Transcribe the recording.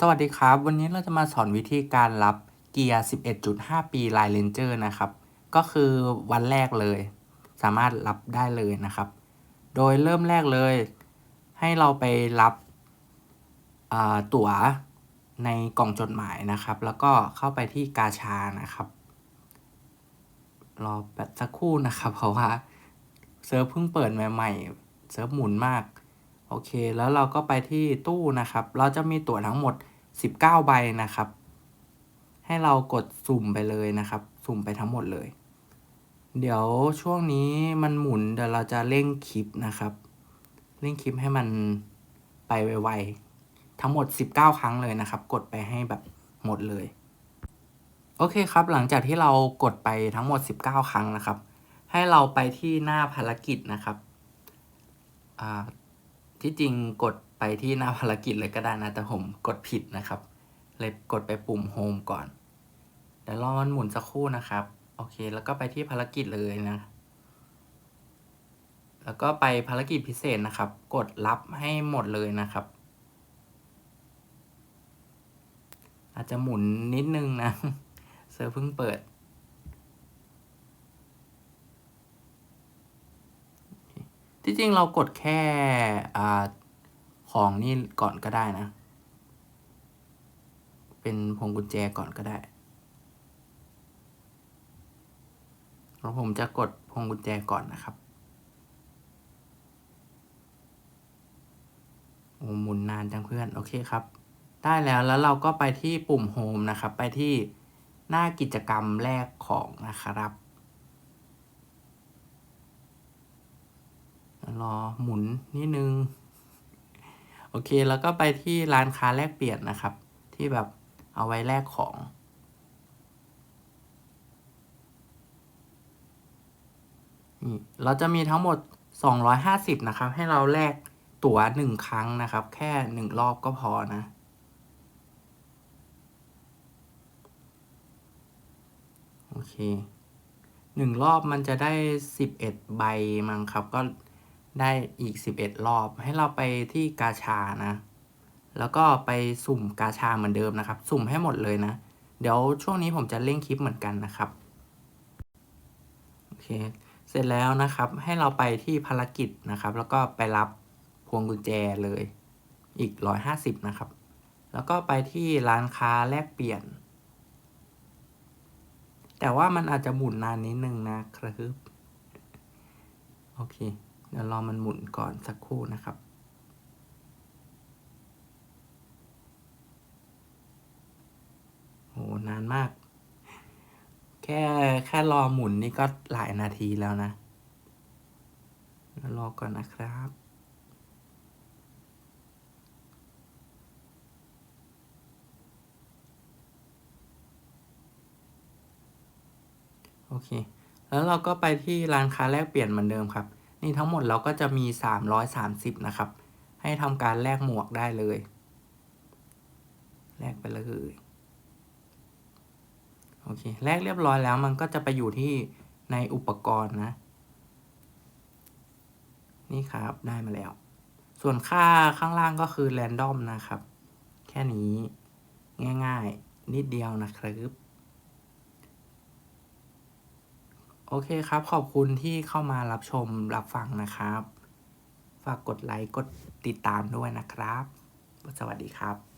สวัสดีครับ วันนี้เราจะมาสอนวิธีการรับเกียร์ 11.5 ปี Line Ranger นะครับ ก็คือวันแรกเลย สามารถรับได้เลยนะครับ โดยเริ่มแรกเลย ให้เราไปรับตั๋วในกล่องจดหมายนะครับ แล้วก็เข้าไปที่กาชานะครับ รอแป๊บสักครู่นะครับ เพราะว่าเซิร์ฟเพิ่งเปิดใหม่ๆเซิร์ฟหมุนมาก โอเค แล้วเราก็ไปที่ตู้นะครับ เราจะมีตั๋วทั้งหมด 19 ใบนะครับ ให้เรากดสุ่มไปเลยนะครับ สุ่มไปทั้งหมดเลย เดี๋ยวช่วงนี้มันหมุนเดี๋ยวเราจะเร่งคลิปนะครับ เร่งคลิปให้มันไปไวๆ ทั้งหมด 19 ครั้งเลยนะครับ กดไปให้แบบหมดเลย โอเคครับ หลังจากที่เรากดไปทั้งหมด 19 ครั้งนะครับ ให้เราไปที่หน้าภารกิจนะครับอ่า ที่จริงกดไปที่หน้าภารกิจเลยก็ได้นะ แต่ผมกดผิดนะครับ เลยกดไปปุ่มโฮมก่อนเดี๋ยวรอมันหมุนสักครู่นะครับ โอเค แล้วก็ไปที่ภารกิจเลยนะ แล้วก็ไปภารกิจพิเศษนะครับ กดรับให้หมดเลยนะครับ อาจจะหมุนนิดนึงนะ เซิร์ฟเพิ่งเปิด ที่จริงเรากดแค่อของนี่ก่อนก็ได้นะ เป็นพวงกุญแจก่อนก็ได้แล้วผมจะกดพวงกุญแจก่อนนะครับโอ้หมุนนานจังเพื่อนโอเคครับ ได้แล้วแล้วเราก็ไปที่ปุ่มโฮมนะครับ ไปที่หน้ากิจกรรมแรกของนะครับ รอหมุนนิดนึง โอเคแล้วก็ไปที่ร้านค้าแลกเปลี่ยนนะครับ ที่แบบเอาไว้แลกของเราจะมีทั้งหมด 250 นะครับ ให้เราแลกตั๋วหนึ่งครั้งนะครับ แค่หนึ่งรอบก็พอนะ โอเคหนึ่งรอบมันจะได้ 11 ใบมั้งครับ ก็ ได้อีก 11 รอบ ให้เราไปที่กาชานะ แล้วก็ไปสุ่มกาชาเหมือนเดิมนะครับ สุ่มให้หมดเลยนะ เดี๋ยวช่วงนี้ผมจะเร่งคลิปเหมือนกันนะครับ โอเค เสร็จแล้วนะครับ ให้เราไปที่ภารกิจนะครับ แล้วก็ไปรับพวงกุญแจเลย อีก 150 นะครับ แล้วก็ไปที่ร้านค้าแลกเปลี่ยน แต่ว่ามันอาจจะหมุนนานนิดนึงนะครับ โอเค เดี๋ยวรอมันหมุนก่อนสักครู่นะครับโหนานมาก แค่แค่รอหมุนนี่ก็หลายนาทีแล้วนะเดี๋ยวรอก่อนนะครับโอเค แล้วเราก็ไปที่ร้านค้าแลกเปลี่ยนเหมือนเดิมครับ นี่ทั้งหมดเราก็จะมี 330 นะครับ ให้ทำการแลกหมวกได้เลย แลกไปเลยโอเคแลกเรียบร้อยแล้วมันก็จะไปอยู่ที่ในอุปกรณ์นะ นี่ครับได้มาแล้ว ส่วนค่าข้างล่างก็คือแรนดอมนะครับ แค่นี้ง่ายๆ นิดเดียวนะครับ โอเคครับ ขอบคุณที่เข้ามารับชมรับฟังนะครับ ฝากกดไลค์ กดติดตามด้วยนะครับ สวัสดีครับ